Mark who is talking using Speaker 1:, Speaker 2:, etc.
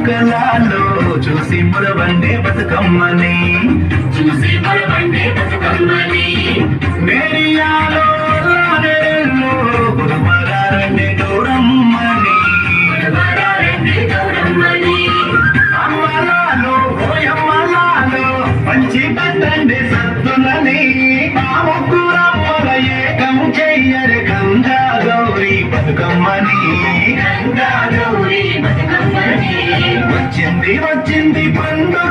Speaker 1: చుక్కలాలో చూసి మురవండి బతుకమ్మని.
Speaker 2: చూసి బలవండే బతుకమ్మని.
Speaker 1: నేరియాలో లానేలో గురుమరారండి గౌరమ్మని.
Speaker 2: వరాలంటే గౌరమ్మని.
Speaker 1: అమ్మలాలో ఓయమ్మలాలో పంచి పెట్టండి సత్తులని. ఆ ముగ్గురమ్మల ఏకం చెయ్యరు గంగా గౌరీ బతుకమ్మని.
Speaker 2: గంగా గౌరీ బతుకమ్మని.
Speaker 1: వచ్చింది పండుగ.